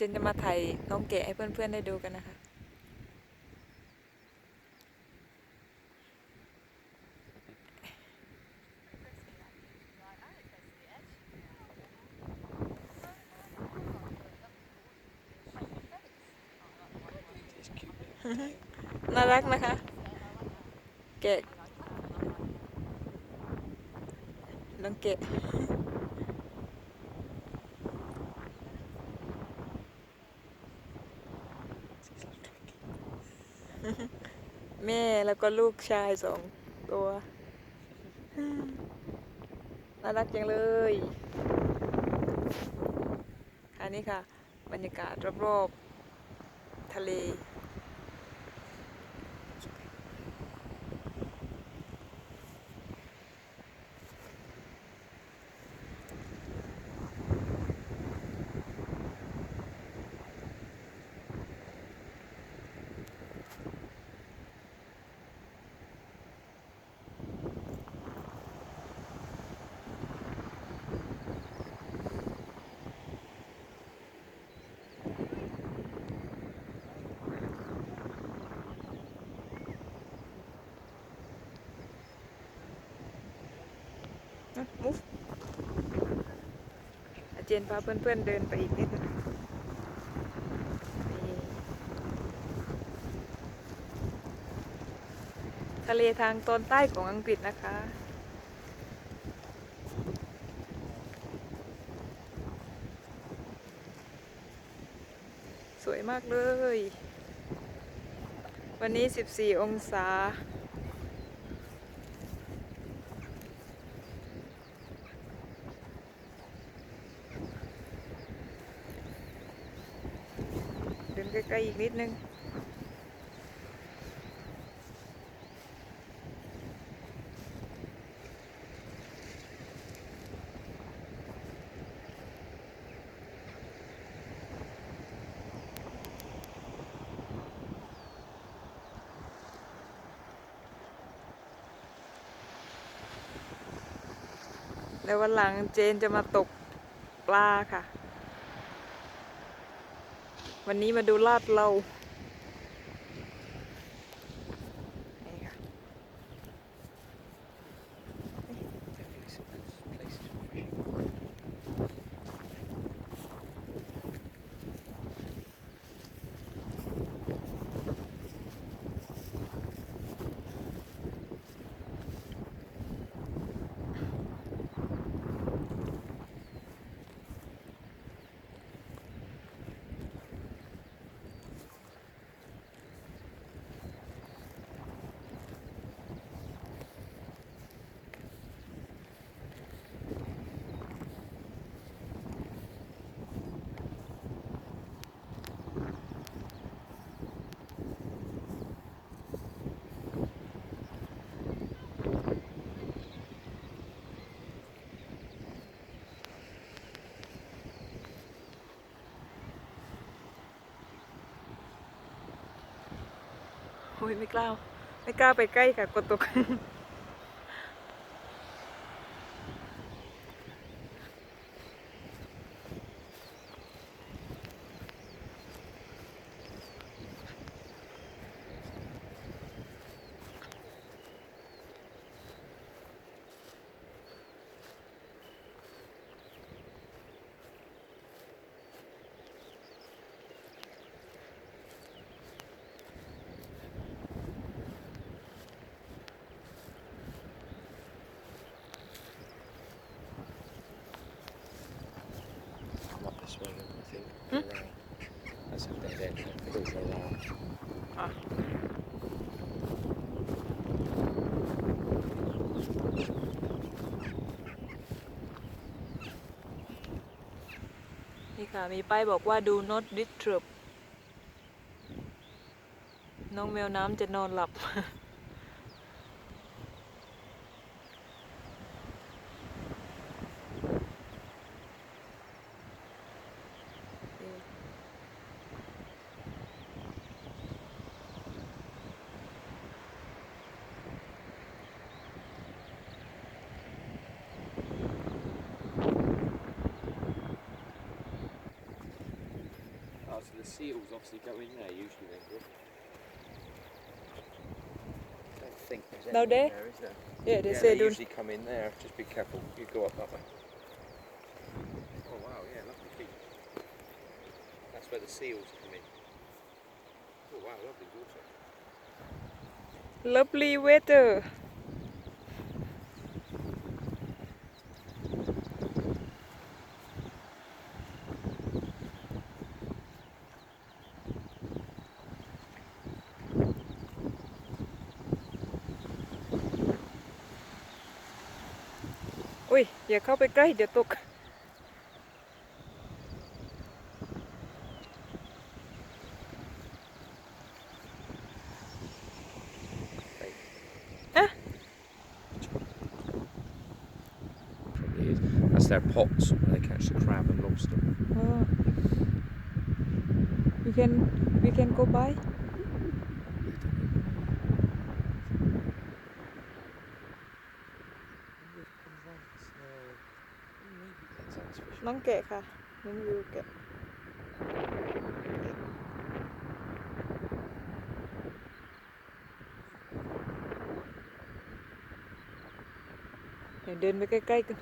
จนจะมาถ่ายน้องแกะให้เพื่อนๆได้ดูกันนะคะน่ารักนะคะแกะน้องแกะ แล้วก็ลูกชายสองตัว น่ารักจังเลย อันนี้ค่ะ บรรยากาศรอบๆทะเล มุฟอาเจนพาเพื่อนๆเดินไปอีกนิดนึงทะเลทางตอนใต้ของอังกฤษนะคะ สวยมากเลย วันนี้ 14 องศา เดินใกล้ๆ อีกนิดนึง แล้ววันหลังเจนจะมาตกปลาค่ะ วันนี้มาดูลาดเรานี่ค่ะ โอ้ยไม่กล้า ไม่กล้าไปใกล้ค่ะกลัวตก Come up this way, I think. Hmm? Around. That's a dead end. I think so now. อะนี่ค่ะ มีป้ายบอกว่า do not disturb น้องแมวน้ำจะนอนหลับ so the seals obviously go in there usually then, do I don't think there's No, any there? there, is there? Yeah, they yeah, say they don't. usually come in there. Just be careful. You go up that way. Oh wow, yeah, lovely feet. That's where the seals come in. Oh wow, lovely water. lovely weather อุ้ย อย่าเข้าไปใกล้ เดี๋ยวตก Probably is. That's their pots where they catch the crab and lobster. Oh. We can we can go by. น้องแกะค่ะน้องวิวแกะเดี๋ยวเดินไปใกล้ๆกัน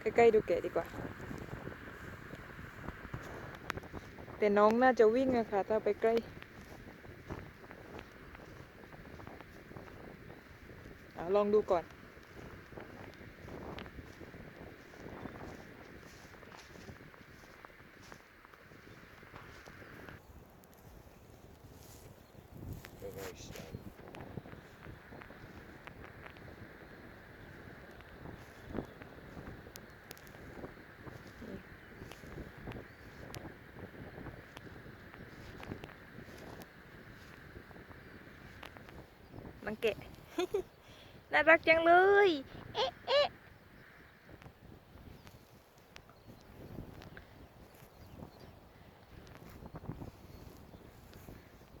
ใกล้ๆดูแกะดีกว่า แต่น้องน่าจะวิ่งอะค่ะ ถ้าไปใกล้อลองดูก่อน น้องแกะ น่ารักจังเลย เอ๊ะเอ๊ะ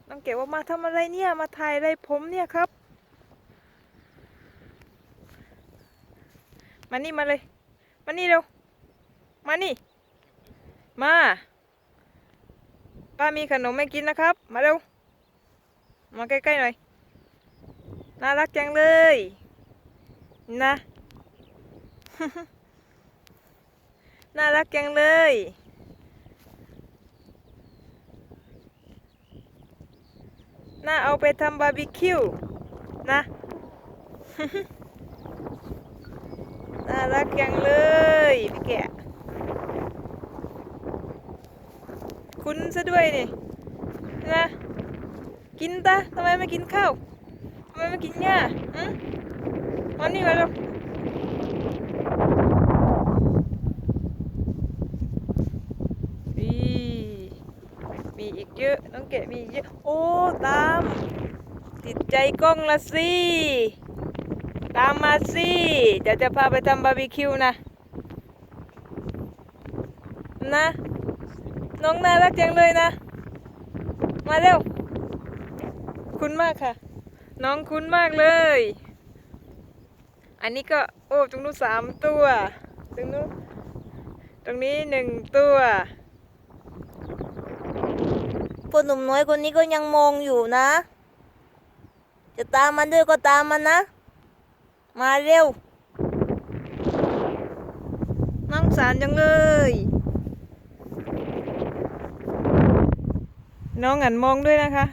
น้องแกะว่ามาทำอะไรเนี่ย มาถ่ายอะไรผมเนี่ยครับ มานี่มาเลย มานี่เร็ว มานี่ มา ป้ามีขนมให้กินนะครับ มาเร็ว มาใกล้ๆหน่อย น่ารักจังเลย นะ น่ารักจังเลย น่าเอาไปทำบาร์บีคิว นะ น่ารักจังเลยพี่แกะคุณซะด้วยนี่นะ กินตาทำไมไม่กินข้าว ไมไม่กินหญ้าอืมมานี่มาเร็วอีมีอีกเยอะ น้องแกะมีเยอะ โอ้ ตาม ติดใจกล้องละสิ ตามมาสิเดี๋ยวจะพาไปทำบาร์บีคิวนะ นะ น้องน่ารักจังเลยนะ มาเร็ว คุณมากค่ะ น้องคุ้นมากเลย อันนี้ก็โอ้ตรงนู้นสามตัว ตรงนู้นตรงนี้หนึ่งตัวคนหนุ่มน้อยคนนี้ก็ยังมองอยู่นะ จะตามมันด้วยก็ตามมันนะ มาเร็ว น้องสารจังเลย น้องหันมองด้วยนะคะ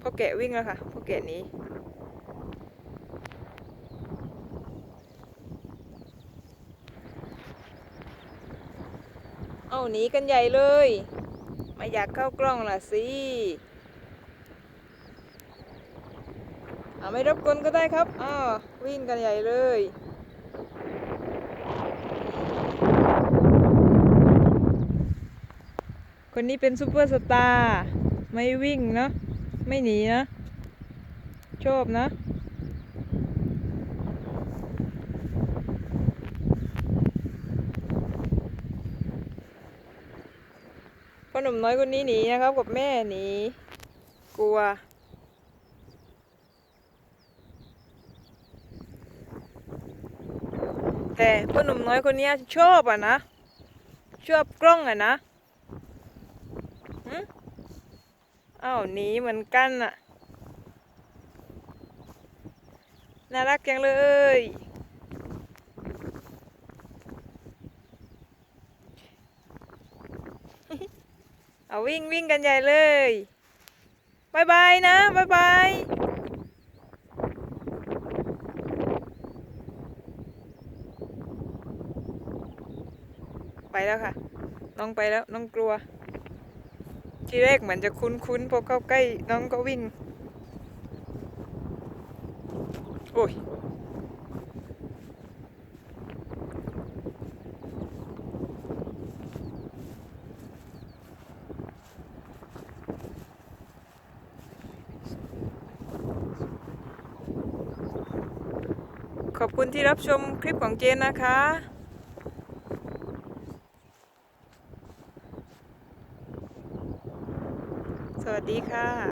พ่อ แกะวิ่งแล้วค่ะพ่อแกะนี้เอาหนีกันใหญ่เลย ไม่อยากเข้ากล้องล่ะสิไม่รบกวนก็ได้ครับอ้าววิ่งกันใหญ่เลยคนนี้เป็นซูเปอร์สตาร์ไม่วิ่งเนอะ ไม่หนีนะ ชอบนะ พ่อหนุ่มน้อยคนนี้หนีนะครับกับแม่หนี กลัว แต่พ่อหนุ่มน้อยคนนี้ชอบอะนะ ชอบกล้องอะนะหึ อ้าวหนีเหมือนกันอะน่ารักจังเลย เอาวิ่งวิ่งกันใหญ่เลยบายบายนะบายบายไปแล้วค่ะ น้องไปแล้ว น้องกลัว ทีแรกเหมือนจะคุ้นๆพอเข้าใกล้น้องก็วิ่ง โอ้ยขอบคุณที่รับชมคลิปของเจนนะคะ สวัส ดีค่ะ